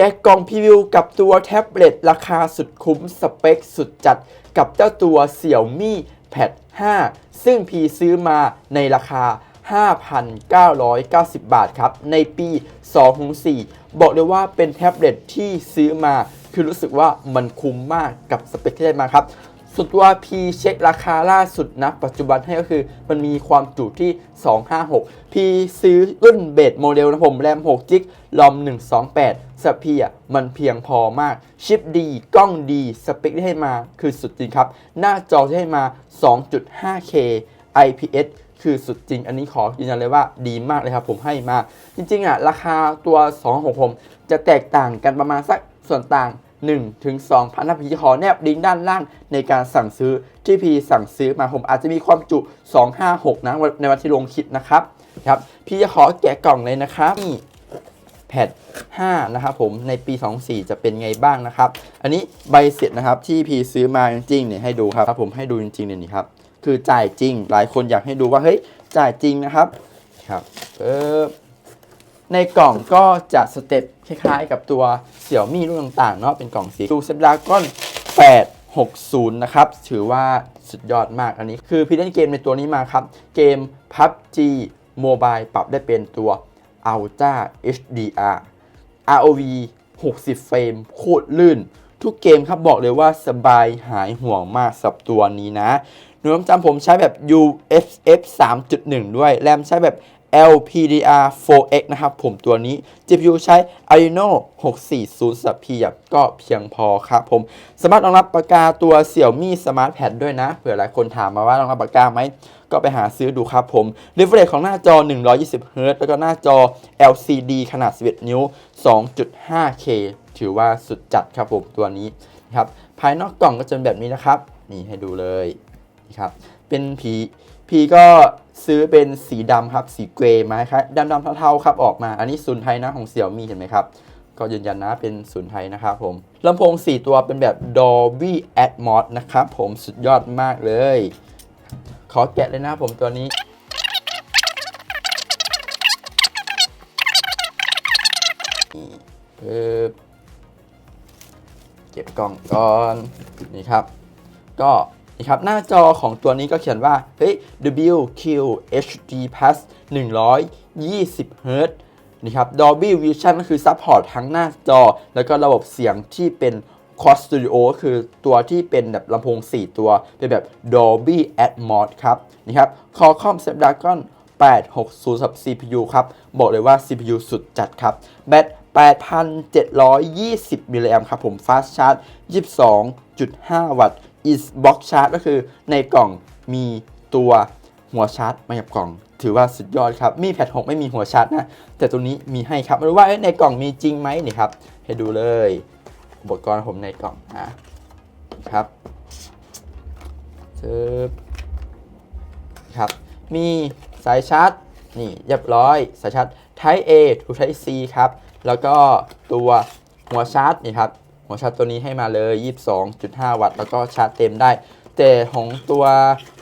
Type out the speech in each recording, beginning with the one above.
แกะกล่องพรีวิวกับตัวแท็บเล็ตราคาสุดคุ้มสเปคสุดจัดกับเจ้าตัว Xiaomi Pad 5 ซึ่งพีซื้อมาในราคา 5,990 บาทครับ ในปี 2004บอกเลยว่าเป็นแท็บเล็ตที่ซื้อมา คือรู้สึกว่ามันคุ้มมากกับสเปคที่ได้มาครับสุดตัว P เช็คราคาล่าสุดนะปัจจุบันให้ก็คือมันมีความจุที่ 256 P ซื้อรุ่นเบสโมเดลนะผมแรม6จิกลอม128 สับพีอะมันเพียงพอมาก ชิปดี กล้องดี สเปคที่ให้มาคือสุดจริงครับ หน้าจอที่ให้มา 2.5K IPS คือสุดจริง อันนี้ขอยืนยันเลยว่าดีมากเลยครับ ผมให้มา จริงๆอะราคาตัว2ผมจะแตกต่างกันประมาณสักส่วนต่าง1ถึง2พันถ้าพีขอแนบลิงก์ด้านล่างในการสั่งซื้อที่พีสั่งซื้อมาผมอาจจะมีความจุ 256 นะในวันที่ลงคลิปนะครับครับ พี่จะขอแกะกล่องเลยนะครับนี่ แพด5นะครับผมในปี 24 จะเป็นไงบ้างนะครับ อันนี้ใบเสร็จนะครับที่พีซื้อมาจริงๆเนี่ยให้ดูครับครับผมให้ดูจริงๆเนี่ยนี่ครับคือจ่ายจริง หลายคนอยากให้ดูว่าเฮ้ยจ่ายจริงนะครับครับเออในกล่องก็จะสเต็ปคล้ายๆ กับตัวเสี่ยวมี่รุ่นต่างๆเนาะเป็นกล่องสีดูเซนดาก้อน860 นะครับ ถือว่าสุดยอดมากอันนี้ คือพี่เล่นเกมในตัวนี้มาครับ เกม PUBG Mobile ปรับได้เป็นตัว Ultra HDR ROV 60 เฟรมโคตรลื่น ทุกเกมครับบอกเลยว่าสบายหายห่วงมากสับตัวนี้นะหน่วยความจำผมใช้แบบ UFF 3.1 ด้วย แรมใช้แบบ LPDR 4X นะครับผมตัวนี้ GPU ใช้ Adreno 640สับเพียบก็เพียงพอครับผม สามารถรองรับปากกาตัว Xiaomi Smart Pad ด้วยนะ เผื่อหลายคนถามมาว่ารองรับปากกาไหม ก็ไปหาซื้อดูครับผม refresh ของหน้าจอ 120 Hz แล้วก็หน้าจอ LCD ขนาด 11 นิ้ว 2.5K ถือว่าสุดจัดครับผมตัวนี้นะครับภายนอกกล่องก็จะเป็นแบบนี้นะครับ นี่ให้ดูเลยนี่ครับเป็นผี พีก็ซื้อเป็นสีดำครับ สีเกรย์มาครับดำดำๆเทาๆครับออกมา อันนี้ศูนย์ไทยนะของเสี่ยวมีเห็นไหมครับ ก็ยืนยันนะเป็นศูนย์ไทยนะครับผมลำโพง 4 ตัวเป็นแบบ Dolby Atmos นะครับผมสุดยอดมากเลย ขอแกะเลยนะผมตัวนี้ปึ๊บเก็บกล่องก่อน นี่ครับ ก็ นี่ครับหน้าจอของตัวนี้ก็เขียนว่าเฮ้ย WQHD Plus 120 Hz นี่ครับ Dolby Vision ก็คือซัพพอร์ตทั้งหน้าจอ แล้วก็ระบบเสียงที่เป็น Quad Studio ก็คือตัวที่เป็นแบบลำโพง 4 ตัว เป็นแบบ Dolby Atmos ครับนี่ครับ Qualcomm Snapdragon 860กับ CPU ครับ บอกเลยว่า CPU สุดจัดครับ แบต 8,720 มิลลิแอมครับผม Fast Charge 22.5 วัตต์ is box charge ก็คือในกล่องมีตัวหัวชาร์จมากับกล่อง ถือว่าสุดยอดครับ มีแพด6ไม่มีหัวชาร์จนะ แต่ตัวนี้มีให้ครับ ไม่รู้ว่าในกล่องมีจริงไหมนี่ครับ ให้ดูเลย อุปกรณ์ผมในกล่องนะครับซึบครับ มีสายชาร์จ นี่เรียบร้อย สายชาร์จ Type A to Type C ครับ แล้วก็ตัวหัวชาร์จนี่ครับ หัวชาร์จตัวนี้ให้มาเลย 22.5 วัตต์ แล้วก็ชาร์จเต็มได้ แต่ของตัว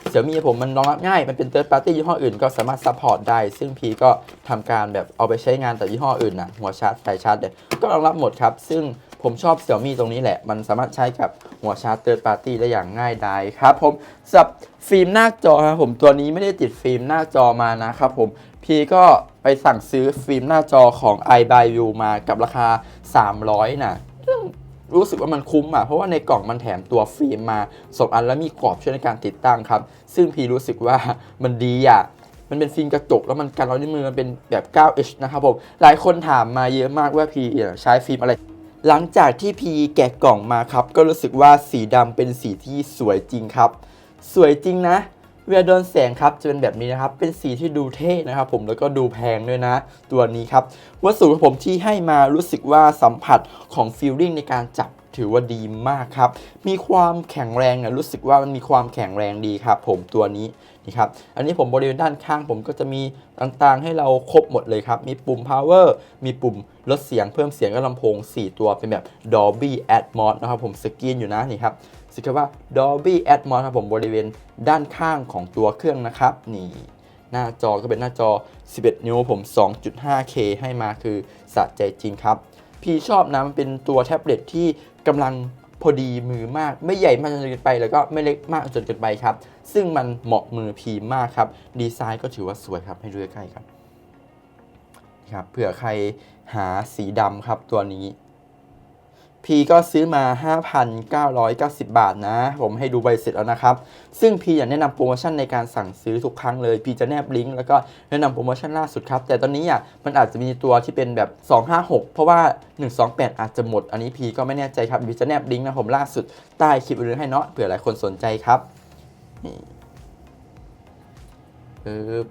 เสี่ยมีผมมันรองรับง่าย มันเป็น third party ยี่ห้ออื่นก็สามารถ support ได้ ซึ่งพีก็ทำการแบบเอาไปใช้งานแต่ยี่ห้ออื่นนะหัวชาร์จสายชาร์จเนี่ยก็รองรับหมดครับ ซึ่งผมชอบเสี่ยมีตรงนี้แหละ มันสามารถใช้กับหัวชาร์จ third party ได้อย่างง่ายดายครับผมสับฟิล์มหน้าจอครับผมตัวนี้ไม่ได้ติดฟิล์มหน้าจอมานะครับผมพีก็ไปสั่งซื้อฟิล์มหน้าจอของ iBuyU มากับราคา 300นะ รู้สึกว่ามันคุ้มอะเพราะว่าในกล่องมันแถมตัวฟิล์มมาสองอันแล้วมีกรอบช่วยในการติดตั้งครับ ซึ่งพีรู้สึกว่ามันดีอะมันเป็นฟิล์มกระจกแล้วมันกันรอยนิ้วมือมันเป็นแบบ 9H นะครับผมหลายคนถามมาเยอะมากว่าพีใช้ฟิล์มอะไรหลังจากที่พีแกะกล่องมาครับ ก็รู้สึกว่าสีดำเป็นสีที่สวยจริงครับ สวยจริงนะ เวลาโดนแสงครับจะเป็นแบบนี้นะครับ เป็นสีที่ดูเท่นะครับผมแล้วก็ดูแพงด้วยนะ ตัวนี้ครับ วัสดุของผมที่ให้มารู้สึกว่าสัมผัสของฟีลลิ่งในการจับถือว่าดีมากครับ มีความแข็งแรงนะรู้สึกว่ามันมีความแข็งแรงดีครับผมตัวนี้นี่ครับ อันนี้ผมบริเวณด้านข้างผมก็จะมีต่างๆ ให้เราครบหมดเลยครับ มีปุ่ม power มีปุ่มลดเสียงเพิ่มเสียงกับลำโพง 4 ตัวเป็นแบบ Dolby Atmos นะครับผมสกรีนอยู่นะนี่ครับ สิครับว่า Dolby Atmos ครับผมบริเวณด้านข้างของตัวเครื่องนะครับ นี่หน้าจอก็เป็นหน้าจอ 11 นิ้วผม 2.5K ให้มาคือสะใจจริงครับ พี่ชอบนะมันเป็นตัวแท็บเล็ตที่กำลังพอดีมือมากไม่ใหญ่มากจนเกินไป แล้วก็ไม่เล็กมากจนเกินไปครับ ซึ่งมันเหมาะมือพีมากครับ ดีไซน์ก็ถือว่าสวยครับให้ดูใกล้ๆครับครับเผื่อใครหาสีดำครับตัวนี้ พีก็ซื้อมา 5,990 บาทนะ ผมให้ดูใบเสร็จแล้วนะครับ ซึ่งพีอยากแนะนำโปรโมชั่นในการสั่งซื้อทุกครั้งเลยพีจะแนบลิงก์แล้วก็แนะนำโปรโมชั่นล่าสุดครับ แต่ตอนนี้อะมันอาจจะมีตัวที่เป็นแบบ 256 เพราะว่า 128 อาจจะหมด อันนี้พีก็ไม่แน่ใจครับพีจะแนบลิงก์นะผมล่าสุดใต้คลิปอื่นให้เนาะเผื่อหลายคนสนใจครับนี่ปึ๊บ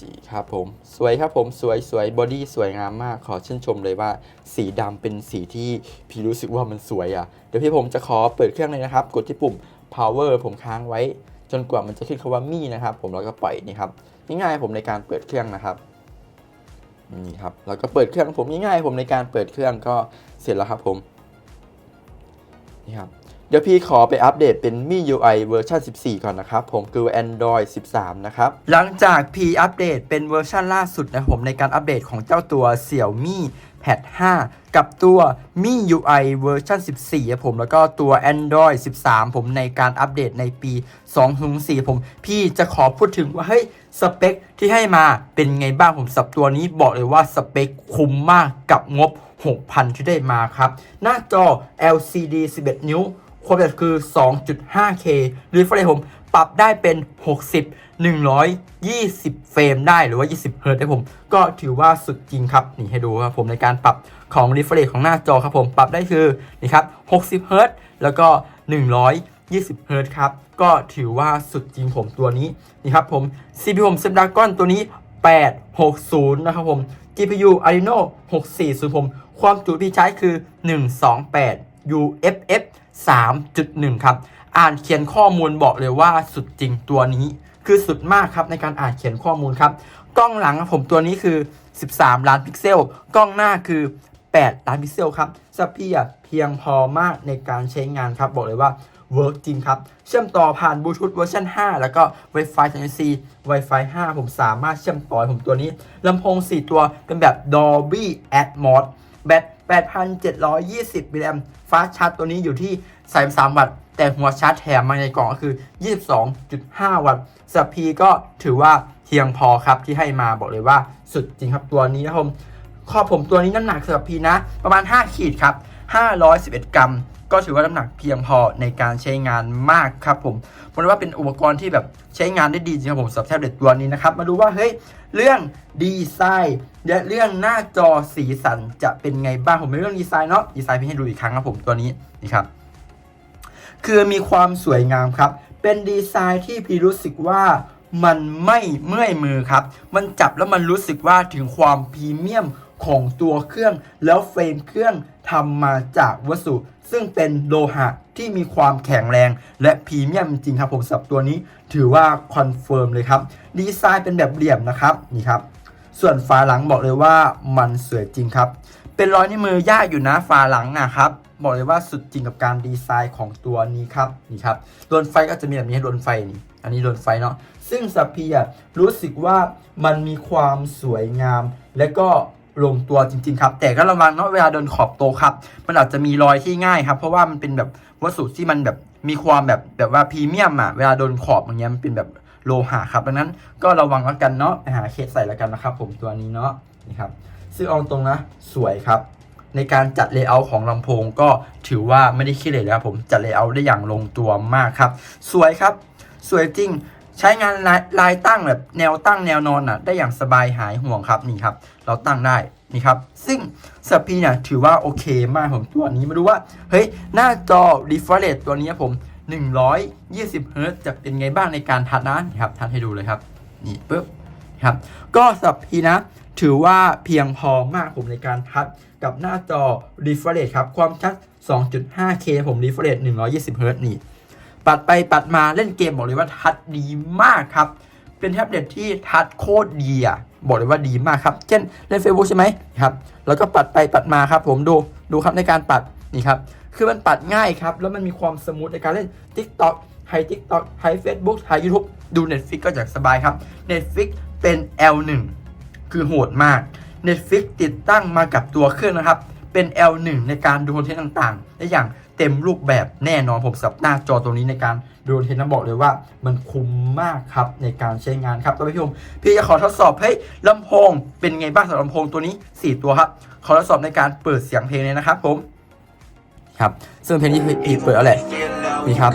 จีครับผม สวยครับผมสวยสวยบอดี้สวยงามมากขอชื่นชมเลยว่า สีดำเป็นสีที่พี่รู้สึกว่ามันสวยอะ เดี๋ยวพี่ผมจะขอเปิดเครื่องเลยนะครับ กดที่ปุ่ม power ผมค้างไว้ จนกว่ามันจะขึ้นคำว่ามีนะครับ ผมแล้วก็ปล่อยนี่ครับง่ายๆผมในการเปิดเครื่องนะครับนี่ครับแล้วก็เปิดเครื่องผมง่ายๆผมในการเปิดเครื่องก็เสร็จแล้วครับผมนี่ครับ เดี๋ยวพี่ขอไปอัปเดตเป็น Mi UI เวอร์ชัน14 ก่อนนะครับ ผมคือ Android 13 นะครับ หลังจากพี่อัปเดตเป็นเวอร์ชันล่าสุดนะผมในการอัปเดตของเจ้าตัว Xiaomi Pad 5 กับตัว Mi UI เวอร์ชัน14 ผมแล้วก็ตัว Android 13 ผมในการอัปเดตในปี 2004 ผม พี่จะขอพูดถึงว่า เฮ้ย สเปคที่ให้มาเป็นไงบ้างผมสับตัวนี้บอกเลยว่าสเปคคุ้มมากกับงบ 6,000 ที่ได้มาครับ หน้าจอ LCD 11 นิ้ว ความละเอียดคือ 2.5K หรือเฟรมผมปรับได้เป็น 60 120 เฟรมได้หรือว่า 20 เฮิร์ตได้ผม ก็ถือว่าสุดจริงครับ นี่ให้ดูครับผมในการปรับของ refresh ของหน้าจอครับผมปรับได้คือนี่ครับ 60 เฮิร์ตแล้วก็ 120 เฮิร์ตครับ ก็ถือว่าสุดจริงผมตัวนี้ นี่ครับผม CPU ผม Snapdragon ตัวนี้ 860 นะครับผม GPU Adreno 640 ผม ความจุที่ใช้คือ 128 UFF 3.1 ครับ อ่านเขียนข้อมูลบอกเลยว่าสุดจริงตัวนี้ คือสุดมากครับในการอ่านเขียนข้อมูลครับ กล้องหลังผมตัวนี้คือ 13 ล้านพิกเซล กล้องหน้าคือ 8 ล้านพิกเซลครับสปีดเพียงพอมากในการใช้งานครับบอกเลยว่าเวิร์กจริงครับ เชื่อมต่อผ่านบลูทูธเวอร์ชัน5 แล้วก็ Wi-Fi Type-C Wi-Fi 5 ผมสามารถเชื่อมต่อผมตัวนี้ลำโพง 4 ตัวเป็นแบบ Dolby Atmos แบต 8,720มิลลิแอมฟ้าชาร์จตัวนี้อยู่ที่ 33 วัตต์ แต่หัวชาร์จแถมมาในกล่องก็คือ 22.5 วัตต์สปีก็ถือว่าเพียงพอครับที่ให้มาบอกเลยว่าสุดจริงครับตัวนี้นะครับผมข้อผมตัวนี้น้ำหนักสำหรับพีนะ ประมาณ 5 ขีดครับ 511 กรัม ก็ถือว่าน้ำหนักเพียงพอในการใช้งานมากครับผมผมว่าเป็นอุปกรณ์ที่แบบใช้งานได้ดีจริงครับผมสำหรับแท็บเล็ตตัวนี้นะครับ มาดูว่าเฮ้ยเรื่องดีไซน์และเรื่องหน้าจอสีสันจะเป็นไงบ้างผมในเรื่องดีไซน์เนาะดีไซน์พี่ให้ดูอีกครั้งครับผมตัวนี้นี่ครับคือมีความสวยงามครับ เป็นดีไซน์ที่พี่รู้สึกว่ามันไม่เมื่อยมือครับ มันจับแล้วมันรู้สึกว่าถึงความพรีเมียมของตัวเครื่องแล้วเฟรมเครื่อง ทำมาจากวัสดุซึ่งเป็นโลหะที่มีความแข็งแรง และพรีเมียมจริงครับผมสำหรับตัวนี้ถือว่าคอนเฟิร์มเลยครับ ดีไซน์เป็นแบบเหลี่ยมนะครับนี่ครับ ส่วนฝาหลังบอกเลยว่ามันสวยจริงครับ เป็นรอยนิ้วมือยากอยู่นะฝาหลังนะครับบอกเลยว่าสุดจริงกับการดีไซน์ของตัวนี้ครับนี่ครับโดนไฟก็จะมีแบบนี้ให้โดนไฟนี่อันนี้โดนไฟเนาะซึ่งสัพพีอะรู้สึกว่ามันมีความสวยงาม และก็ ลงตัวจริง ๆ ครับ แต่ก็ระวังเนาะเวลาเดินขอบโต๊ะครับ มันอาจจะมีรอยที่ง่ายครับ เพราะว่ามันเป็นแบบวัสดุที่มันแบบมีความแบบแบบว่าพรีเมียมอะเวลาโดนขอบอย่างเงี้ยมันเป็นแบบโลหะครับดังนั้นก็ระวังแล้วกันเนาะไปหาเคสใส่แล้วกันนะครับ ผมตัวนี้เนาะนี่ครับซึ่งเอาตรงนะสวยครับในการจัดเลเยอร์ของลำโพงก็ถือว่าไม่ได้ขี้เหร่เลยครับผมจัดเลเยอร์ได้อย่างลงตัวมากครับ สวยครับ สวยจริง ใช้งานลายลายตั้งแบบแนวตั้งแนวนอนอะ ได้อย่างสบายหายห่วงครับนี่ครับ เราตั้งได้นี่ครับ ซึ่งสปีเนี่ยถือว่าโอเคมากผมตัวนี้มาดูว่า เฮ้ย หน้าจอ refresh ตัวนี้ครับผม 120เฮิร์ตจะเป็นไงบ้างในการทัดนะนี่ครับทัดให้ดูเลยครับ นี่ปุ๊บครับ ก็สำหรับพีนะ ถือว่าเพียงพอมากผมในการทัดกับหน้าจอ refresh ครับ ความชัด 2.5K ผม refresh 120 Hz นี่ ปัดไปปัดมาเล่นเกมบอกเลยว่าทัดดีมากครับ เป็นแท็บเล็ตที่ทัดโคตรดีอะบอกเลยว่าดีมากครับ เช่นเล่น Facebook ใช่ไหมครับ แล้วก็ปัดไปปัดมาครับ ผมดูดูครับในการปัดนี่ครับ คือมันปัดง่ายครับ แล้วมันมีความสมูทในการเล่น TikTok ไฮ TikTok ไฮ Facebook ไฮ YouTube ดู Netflix ก็จะสบายครับ Netflix เป็น L1 คือโหดมาก Netflix ติดตั้งมากับตัวเครื่องนะครับ เป็น L1 ในการดูคอนเทนต์ต่างๆ ได้อย่างเต็มรูปแบบแน่นอนผมสับหน้าจอตรงนี้ในการดูคอนเทนต์นะบอกเลยว่า มันคุ้มมากครับในการใช้งานครับท่านผู้ชมพี่จะขอทดสอบให้ลำโพงเป็นไงบ้างสำหรับลำโพงตัวนี้ 4 ตัวครับขอทดสอบในการเปิดเสียงเพลงเลยนะครับผมครับซึ่งเพลงนี้พี่เปิดแล้วแหละนี่ครับ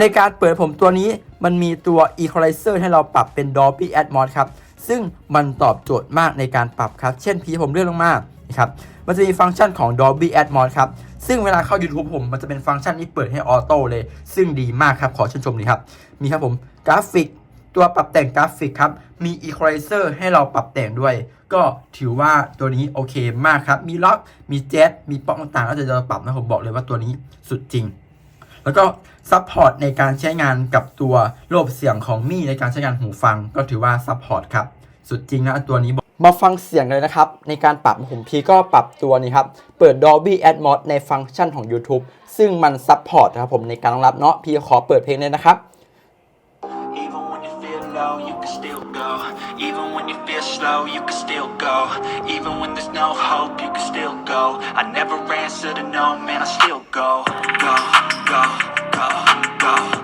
ในการเปิดผมตัวนี้มันมีตัว Equalizer ให้เราปรับเป็น Dolby Atmos ครับซึ่งมันตอบโจทย์มากในการปรับครับ เช่นพี่ผมเลื่อนลงมา ครับ มันจะมีฟังก์ชันของ Dolby Atmos ครับ ซึ่งเวลาเข้า YouTube ผม มันจะเป็นฟังก์ชันที่เปิดให้ออโต้เลย ซึ่งดีมากครับ ขอชื่นชมเลยครับ มีครับผมกราฟิก ตัวปรับแต่งกราฟิกครับ มี Equalizer ให้เราปรับแต่งด้วย ก็ถือว่าตัวนี้โอเคมากครับ มีล็อก มีแจ๊สมีป๊อกต่างๆแล้วจะจะปรับนะผมบอกเลยว่าตัวนี้สุดจริงแล้วก็ซัพพอร์ตในการใช้งานกับตัวระบบเสียงของมี่ในการใช้งานหูฟัง ก็ถือว่าซัพพอร์ตครับ สุดจริงนะตัวนี้ มาฟังเสียงเลยนะครับ ในการปรับผมพีก็ปรับตัวนี้ครับ เปิด Dolby Atmos ในฟังก์ชันของ YouTube ซึ่งมันซัพพอร์ตครับผมในการรองรับเนาะพี่ขอเปิดเพลงเลยนะครับ Even when you feel low, you can still go. Even when you feel slow, you can still go. Even when there's no hope, you can still go. I never answer to no, man, I still go. Go, go, go, go, go, go,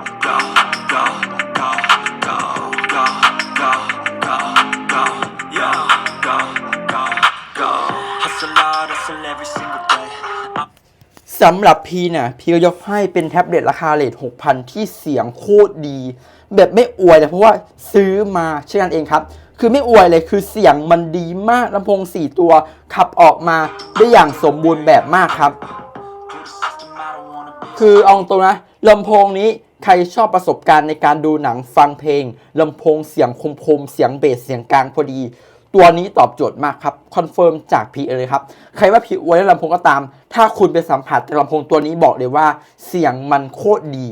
สำหรับพีนี่ยพีก็ยกให้เป็นแท็บเล็ตราคาเลท6,000 ที่เสียงโคตรดี แบบไม่อวยเลยเพราะว่าซื้อมาใช่กันเองครับ คือไม่อวยเลยคือเสียงมันดีมากลำโพง 4 ตัว ขับออกมาได้อย่างสมบูรณ์แบบมากครับ คือเอาตรงนะลำโพงนี้ใครชอบประสบการณ์ในการดูหนังฟังเพลงลำโพงเสียงคมๆ เสียงเบสเสียงกลางพอดี ตัวนี้ตอบโจทย์มากครับคอนเฟิร์มจากพีเลยครับ ใครว่าพีอวยและลำโพงก็ตาม ถ้าคุณไปสัมผัสแต่ลำโพงตัวนี้บอกเลยว่า เสียงมันโคตรดี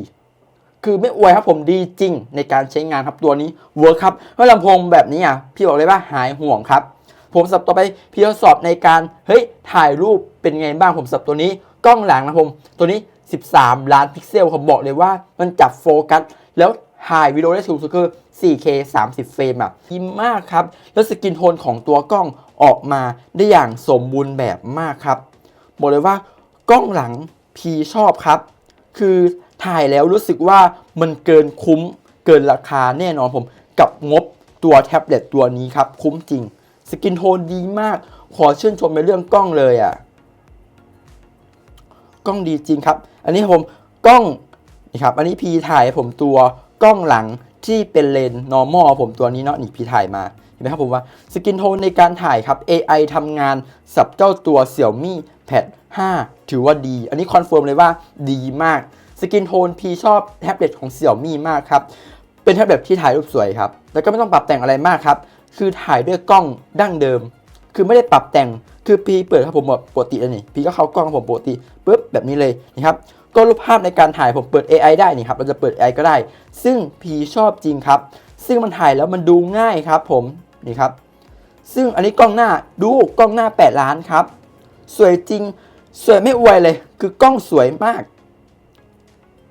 คือไม่อวยครับผมดีจริงในการใช้งานครับตัวนี้เวิร์คครับเพราะลำโพงแบบนี้อะพี่บอกเลยว่าหายห่วงครับ ผมสับต่อไปพี่ทดสอบในการเฮ้ยถ่ายรูปเป็นไงบ้างผมสับตัวนี้กล้องหลังนะผมตัวนี้ 13 ล้านพิกเซลผมบอกเลยว่ามันจับโฟกัสแล้วถ่ายวิดีโอได้สูงสุดคือ 4K 30 เฟรมอะดีมากครับ แล้วสกินโทนของตัวกล้องออกมาได้อย่างสมบูรณ์แบบมากครับ บอกเลยว่ากล้องหลังพีชอบครับ คือถ่ายแล้วรู้สึกว่ามันเกินคุ้มเกินราคาแน่นอนผมกับงบตัวแท็บเล็ตตัวนี้ครับ คุ้มจริง สกินโทนดีมาก ขอชื่นชมในเรื่องกล้องเลยอะ กล้องดีจริงครับ อันนี้ผมกล้องนี่ครับ อันนี้พีถ่ายผมตัวกล้องหลัง ที่เป็นเลนส์ normal ผมตัวนี้เนาะนี่พี่ถ่ายมาเห็นไหมครับผมว่าสกินโทนในการถ่ายครับ AI ทำงานสับเจ้าตัว Xiaomi Pad 5 ถือว่าดี อันนี้คอนเฟิร์มเลยว่าดีมาก สกินโทนพีชอบแท็บเล็ตของ Xiaomi มากครับ เป็นแท็บเล็ตที่ถ่ายรูปสวยครับ แล้วก็ไม่ต้องปรับแต่งอะไรมากครับ คือถ่ายด้วยกล้องดั้งเดิม คือไม่ได้ปรับแต่ง คือพีเปิดครับผมแบบปกติเลยนี่ พีก็เข้ากล้องของผมปกติปุ๊บแบบนี้เลยนะครับ ก็รูปภาพในการถ่ายผมเปิด AI ได้นี่ครับเราจะเปิด AI ก็ได้ ซึ่งพีชอบจริงครับ ซึ่งมันถ่ายแล้วมันดูง่ายครับผมนี่ครับ ซึ่งอันนี้กล้องหน้าดูกล้องหน้า 8 ล้านครับ สวยจริงสวยไม่อวยเลย คือกล้องสวยมาก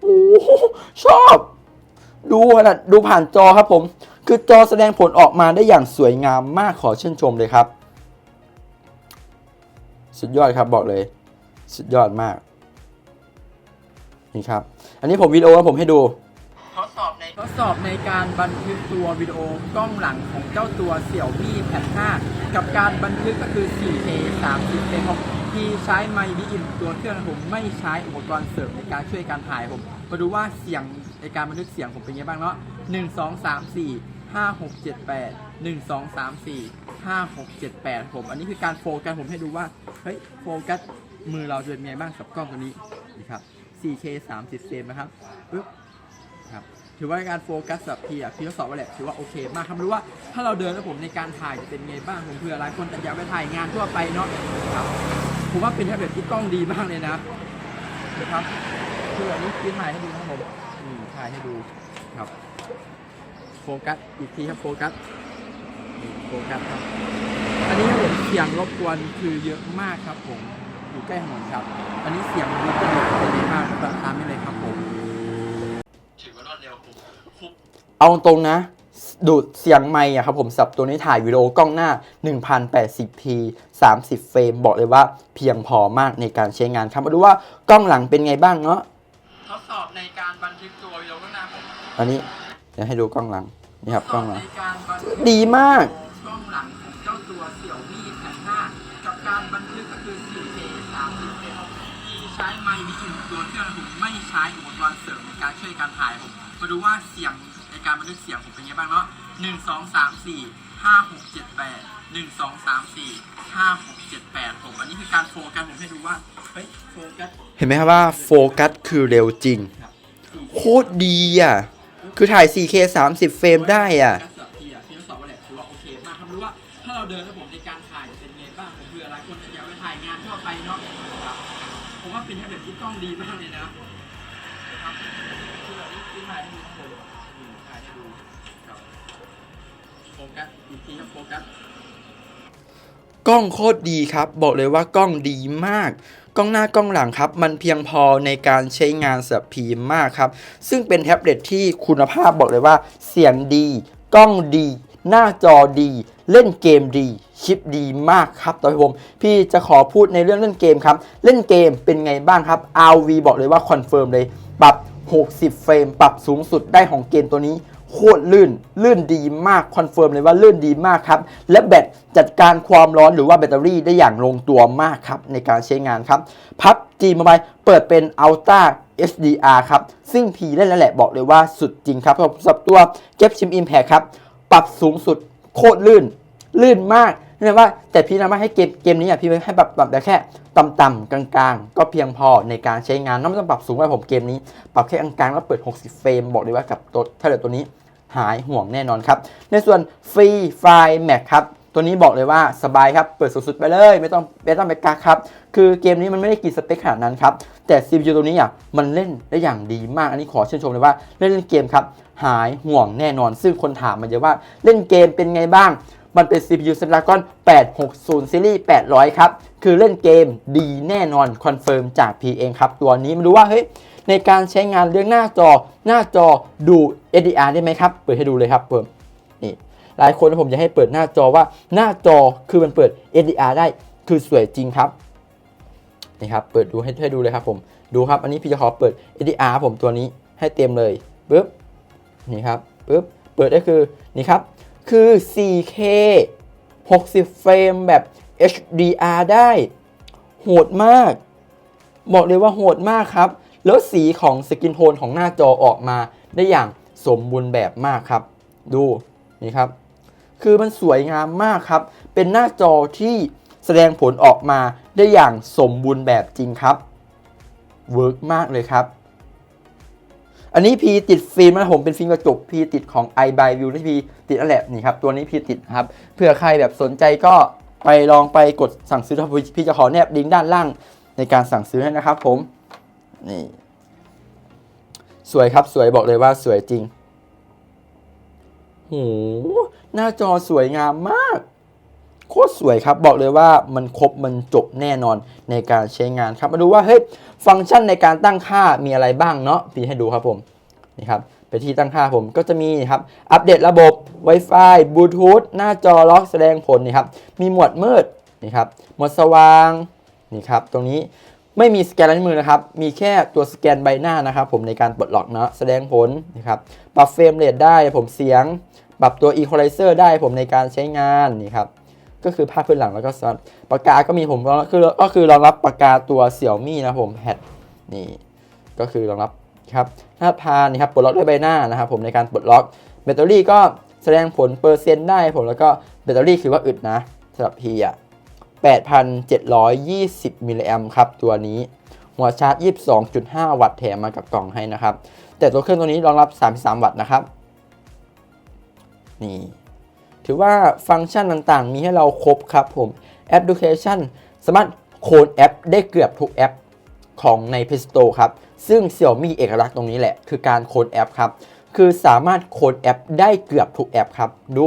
โอ้ชอบ ดูขนาดดูผ่านจอครับผม คือจอแสดงผลออกมาได้อย่างสวยงามมากขอชื่นชมเลยครับ สุดยอดครับบอกเลย สุดยอดมาก นี่ครับ อันนี้ผมวิดีโอแล้วผมให้ดู ทดสอบในทดสอบในการบันทึกตัววิดีโอกล้องหลังของเจ้าตัวเสี่ยวมี่แพด5กับการบันทึกก็คือ 4K 30เฟรมผมที่ใช้ไมค์บีอินตัวเครื่องผมไม่ใช้อุปกรณ์เสริมในการช่วยการถ่ายผมมาดูว่าเสียงในการบันทึกเสียงผมเป็นยังไงบ้างเนาะ1 2 3 4 5 6 7 8 1 2 3 4 5 6 7 8 ผม อันนี้คือการโฟกัสผมให้ดูว่า เฮ้ย โฟกัสมือเราจะเป็นไงบ้างกับกล้องตัวนี้นี่ครับ 4K 30เฟรมนะครับปึ๊บครับถือว่าการโฟกัสแบบพี่อะพี่ทดสอบไว้แหละถือว่าโอเคมากครับรู้ว่าถ้าเราเดินแล้วผมในการถ่ายจะเป็นไงบ้างผมเผื่อหลายคนแต่อยากไปถ่ายงานทั่วไปเนาะครับผมว่าเป็นแท็บเล็ตที่กล้องดีมากเลยนะนะครับคืออันนี้พี่ถ่ายให้ดูครับผมนี่ถ่ายให้ดูครับโฟกัสอีกทีครับโฟกัสโฟกัสครับ อันนี้ครับผมเสียงรบกวนคือเยอะมากครับผม อยู่ใกล้ถนนครับ อันนี้เสียงรบกวนเป็นเยอะมากครับตามนี้เลยครับผมถือว่ารวดเร็วคุ้มคุ้มเอาตรงนะ ดูดเสียงไมค์อะครับผมสับตัวนี้ถ่ายวิดีโอกล้องหน้า 1080p 30 เฟรมบอกเลยว่าเพียงพอมากในการใช้งานครับมาดูว่ากล้องหลังเป็นไงบ้างเนาะทดสอบในการบันทึกตัววิดีโอข้างหน้าผมอันนี้เดี๋ยวให้ดูกล้องหลังนี่ครับกล้องหลังในการบันทึกดีมาก ใช้ไมค์วิทยุตัวเครื่องผมไม่ใช้อุปกรณ์เสริมในการช่วยการถ่ายผมมาดูว่าเสียงในการบันทึกเสียงผมเป็นไงบ้างเนาะหนึ่งสองสามสี่ห้าหกเจ็ดแปดหนึ่งสองสามสี่ห้าหกเจ็ดแปดผมอันนี้คือการโฟกัสผมให้ดูว่าเฮ้ยโฟกัสเห็นไหมครับว่าโฟกัสคือเร็วจริง โคตรดีอะ คือถ่าย 4K 30 เฟรมได้อะการเสือกทีอะที่ทดสอบว่าแหละถือว่าโอเคมากครับรู้ว่าถ้าเราเดินแล้วผมในการถ่ายเป็นไงบ้างผมเผื่อหลายคนจะอยากไปถ่ายงานทั่วไปเนาะครับ ผมว่าเป็นแท็บเล็ตที่กล้องดีมากเลยนะครับคือแบบนี้ที่ถ่ายให้ดูข้างบนถ่ายให้ดูครับโฟกัสอีกทีครับโฟกัสกล้องโคตรดีครับ บอกเลยว่ากล้องดีมาก กล้องหน้ากล้องหลังครับ มันเพียงพอในการใช้งานสำหรับพีมมากครับ ซึ่งเป็นแท็บเล็ตที่คุณภาพบอกเลยว่า เสียงดี กล้องดี หน้าจอดี เล่นเกมดี ชิปดีมากครับต่อไปผม พี่จะขอพูดในเรื่องเล่นเกมครับ เล่นเกมเป็นไงบ้างครับ RV บอกเลยว่าคอนเฟิร์มเลย ปรับ 60 เฟรม ปรับสูงสุดได้ของเกมตัวนี้โคตรลื่น ลื่นดีมาก คอนเฟิร์มเลยว่าลื่นดีมากครับ และแบตจัดการความร้อนหรือว่าแบตเตอรี่ได้อย่างลงตัวมากครับ ในการใช้งานครับ พับ G Mobile เปิดเป็น Ultra HDR ครับ ซึ่งพีเล่นแล้วแหละบอกเลยว่าสุดจริงครับสำหรับตัวเก็บชิม Impact ครับ ปรับสูงสุดโคตรลื่น ลื่นมาก นี่ว่าแต่พี่นะว่าให้เกมเกมนี้อะพี่ให้ปรับปรับแต่แค่ต่ำๆกลางๆ ก็เพียงพอในการใช้งานน้องไม่ต้องปรับสูงว่าผมเกมนี้ ปรับแค่กลางๆแล้วเปิด 60 เฟรมบอกเลยว่ากับตัวถ้าเกิดตัวนี้หายห่วงแน่นอนครับ ในส่วนฟรีไฟล์แม็กครับตัวนี้บอกเลยว่าสบายครับ เปิดสุดๆไปเลย ไม่ต้องไม่ต้องไปกักครับ คือเกมนี้มันไม่ได้กินสเปคขนาดนั้นครับ แต่ CPU ตัวนี้อะมันเล่นได้อย่างดีมาก อันนี้ขอชื่นชมเลยว่าเล่นเล่นเกมครับ หายห่วงแน่นอน ซึ่งคนถามมาเยอะว่าเล่นเกมเป็นไงบ้าง มันเป็น CPU Snapdragon 860 Series 800 ครับ คือเล่นเกมดีแน่นอนคอนเฟิร์มจาก P เองครับ ตัวนี้มาดูว่าเฮ้ยในการใช้งานเรื่องหน้าจอหน้าจอดู HDR ได้ไหมครับ เปิดให้ดูเลยครับเปิดนี่หลายคนผมจะให้เปิดหน้าจอว่าหน้าจอคือมันเปิด HDR ได้คือสวยจริงครับนี่ครับเปิดดูให้ให้ดูเลยครับผมดูครับ อันนี้พี่จะขอเปิด HDR ผมตัวนี้ให้เต็มเลยปึ๊บนี่ครับปึ๊บเปิดได้คือนี่ครับ คือ 4K 60 เฟรมแบบ HDR ได้ โหดมาก บอกเลยว่าโหดมากครับ แล้วสีของสกินโทนของหน้าจอออกมาได้อย่างสมบูรณ์แบบมากครับ ดูนี่ครับ คือมันสวยงามมากครับ เป็นหน้าจอที่แสดงผลออกมาได้อย่างสมบูรณ์แบบจริงครับ เวิร์กมากเลยครับ อันนี้พีติดฟิล์มนะผมเป็นฟิล์มกระจกพีติดของ i by view ที่พีติดนั่นแหละนี่ครับตัวนี้พีติดครับเผื่อใครแบบสนใจก็ไปลองไปกดสั่งซื้อพี่จะขอแนบลิงก์ด้านล่างในการสั่งซื้อให้นะครับผมนี่สวยครับสวยบอกเลยว่าสวยจริงโหหน้าจอสวยงามมาก โคตรสวยครับ บอกเลยว่ามันครบมันจบแน่นอนในการใช้งานครับมาดูว่าเฮ้ยฟังก์ชันในการตั้งค่ามีอะไรบ้างเนาะพี่ให้ดูครับผมนี่ครับไปที่ตั้งค่าผมก็จะมีครับอัปเดตระบบ Wi-Fi บลูทูธหน้าจอล็อกแสดงผลนี่ครับมีหมวดมืดนี่ครับหมวดสว่างนี่ครับตรงนี้ไม่มีสแกนลายนิ้วมือนะครับ มีแค่ตัวสแกนใบหน้านะครับ ผมในการปลดล็อกเนาะแสดงผลนะครับปรับเฟรมเรทได้ผมเสียง ปรับตัว Equalizer ได้ผมในการใช้งานนี่ครับ ก็คือภาพพื้นหลังแล้วก็ซับปากกาก็มีผมคือก็คือรองรับปากกาตัวเสี่ยวมี่นะผมแฮดนี่ก็คือรองรับครับหน้าพานนี่ครับปลดล็อกด้วยใบหน้านะครับผมในการปลดล็อกแบตเตอรี่ก็แสดงผลเปอร์เซ็นต์ได้ผมแล้วก็แบตเตอรี่คือว่าอึดนะสำหรับพีอะ8,720มิลลิแอมครับตัวนี้หัวชาร์จ 22.5 วัตต์แถมมากับกล่องให้นะครับ แต่ตัวเครื่องตัวนี้รองรับ 33 วัตต์นะครับ นี่ ถือว่าฟังก์ชันต่างๆ มีให้เราครบครับผมแอปพลิเคชันสามารถโคลนแอปได้เกือบทุกแอปของใน Play Store ครับ ซึ่ง Xiaomi เอกลักษณ์ตรงนี้แหละ คือการโคลนแอปครับ คือสามารถโคลนแอปได้เกือบทุกแอปครับ ดู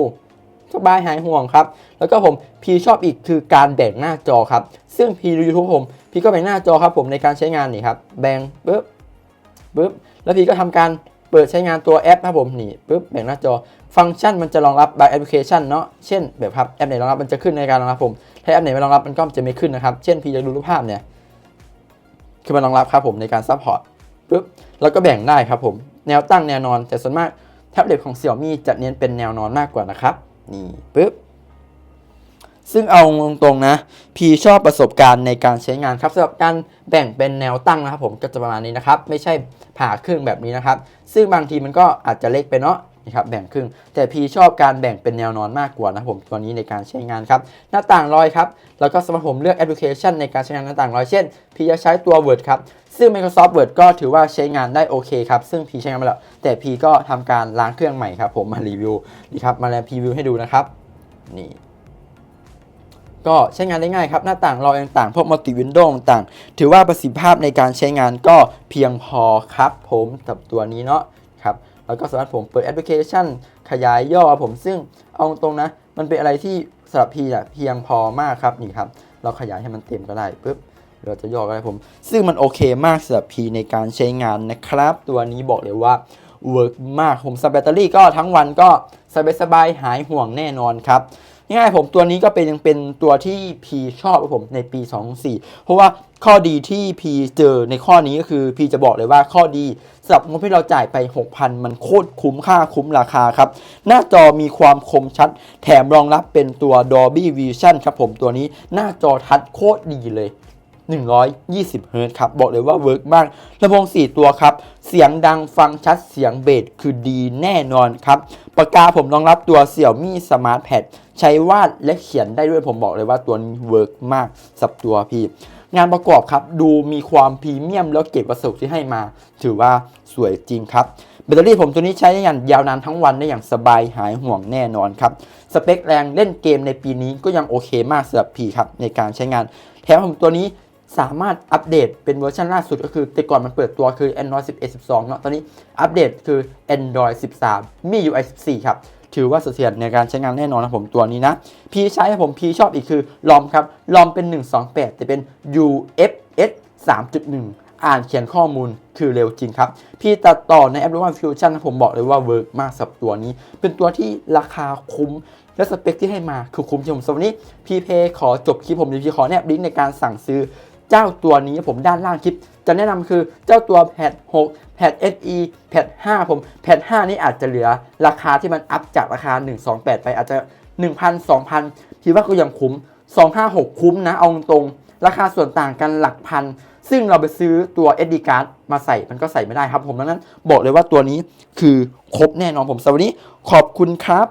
สบายหายห่วงครับ แล้วก็ผมพีชอบอีกคือการแบ่งหน้าจอครับ ซึ่งพีดูยูทูบผม พีก็แบ่งหน้าจอครับผมในการใช้งานนี่ครับ แบ่งปึ๊บปึ๊บแล้วพีก็ทำการ เปิดใช้งานตัวแอปครับผมนี่ปุ๊บแบ่งหน้าจอ ฟังก์ชันมันจะรองรับ by application เนาะเช่นแบบครับแอปไหนรองรับมันจะขึ้นในการรองรับผมถ้าแอปไหนไม่รองรับมันก็จะไม่ขึ้นนะครับเช่นพี่จะดูรูปภาพเนี่ยคือมันรองรับครับผมในการซัพพอร์ตปุ๊บแล้วก็แบ่งได้ครับผมแนวตั้งแนวนอนแต่ส่วนมากแท็บเล็ตของ Xiaomi จะเน้นเป็นแนวนอนมากกว่านะครับนี่ปุ๊บ ซึ่งเอาตรงๆนะพี่ชอบประสบการณ์ในการใช้งานครับสำหรับการแบ่งเป็นแนวตั้งนะครับผมก็จะประมาณนี้นะครับ ไม่ใช่ผ่าครึ่งแบบนี้นะครับ ซึ่งบางทีมันก็อาจจะเล็กไปเนาะนะครับแบ่งครึ่ง แต่พี่ชอบการแบ่งเป็นแนวนอนมากกว่านะผมตัวนี้ในการใช้งานครับ หน้าต่างลอยครับ แล้วก็สำหรับผมเลือกแอปพลิเคชันในการใช้งานหน้าต่างลอยเช่นพี่จะใช้ตัว Word ครับซึ่ง Microsoft Word ก็ถือว่าใช้งานได้โอเคครับ ซึ่งพี่ใช้งานมาแล้ว แต่พี่ก็ทำการล้างเครื่องใหม่ครับผมมารีวิวนี่ครับมาแล้วพรีวิวให้ดูนะครับนี่ ก็ใช้งานได้ง่ายครับ หน้าต่างรอยต่างๆพวกมัลติวินโดว์ต่างๆถือว่าประสิทธิภาพในการใช้งานก็เพียงพอครับผมกับตัวนี้เนาะครับแล้วก็สามารถผมเปิดแอปพลิเคชัน ขยายย่อผมซึ่งเอาตรงนะ มันเป็นอะไรที่สำหรับพีอะเพียงพอมากครับนี่ครับ เราขยายให้มันเต็มก็ได้ปุ๊บเราจะย่อก็ได้ผม ซึ่งมันโอเคมากสำหรับพีในการใช้งานนะครับ ตัวนี้บอกเลยว่าเวิร์กมากผมสแบตเตอรี่ก็ทั้งวันก็สบายๆหายห่วงแน่นอนครับ ง่ายผมตัวนี้ก็เป็นยังเป็นตัวที่พีชอบครับผมในปี 24 เพราะว่าข้อดีที่พีเจอในข้อนี้ก็คือพีจะบอกเลยว่าข้อดีสำหรับงบที่เราจ่ายไป 6,000 มันโคตรคุ้มค่าคุ้มราคาครับ หน้าจอมีความคมชัด แถมรองรับเป็นตัว Dolby Vision ครับผมตัวนี้หน้าจอทัชโคตรดีเลย120เฮิร์ตครับบอกเลยว่าเวิร์กมากลำโพง4 ตัวครับ เสียงดังฟังชัดเสียงเบสคือดีแน่นอนครับ ปากกาผมรองรับตัว Xiaomi Smart Pad ใช้วาดและเขียนได้ด้วยผมบอกเลยว่าตัวนี้เวิร์กมากสับตัวพี่ งานประกอบครับดูมีความพรีเมียมแล้วเก็บวัสดุที่ให้มา ถือว่าสวยจริงครับแบตเตอรี่ผมตัวนี้ใช้ได้อย่างยาวนานทั้งวันได้อย่างสบายหายห่วงแน่นอนครับสเปคแรงเล่นเกมในปีนี้ก็ยังโอเคมากสำหรับพี่ครับในการใช้งาน แถมผมตัวนี้สามารถอัปเดตเป็นเวอร์ชันล่าสุดก็คือ แต่ก่อนมันเปิดตัวคือ Android 11 12 เนาะตอนนี้อัปเดตคือ Android 13 มี UI 14 ครับ ถือว่าเสถียรในการใช้งานแน่นอนนะผมตัวนี้นะพีใช้ผมพีชอบอีกคือลอมครับลอมเป็น 128 แต่เป็น UFS 3.1อ่านเขียนข้อมูลคือเร็วจริงครับ พี่ตัดต่อในแอป One Fusion นผมบอกเลยว่าเวิร์กมากสำหรับตัวนี้ เป็นตัวที่ราคาคุ้ม และสเปคที่ให้มาคือคุ้มจริงผมสำหรับวันนี้ พีเพขอจบคลิปผมเดี๋ยวพี่ขอแนบลิงก์ในการสั่งซื้อ เจ้าตัวนี้ผมด้านล่างคลิป จะแนะนำคือเจ้าตัวแพด6แพด SE แพด5ผมแพด5นี่อาจจะเหลือราคาที่มันอัพจากราคา 128 ไปอาจจะ 1,000 2,000พี่ว่าก็ยังคุ้ม 256 คุ้มนะเอาตรงราคาส่วนต่างกันหลักพัน ซึ่งเราไปซื้อตัว SD card มาใส่มันก็ใส่ไม่ได้ครับผมดังนั้นบอกเลยว่าตัวนี้คือครบแน่นอนผมสวันนี้ขอบคุณครับ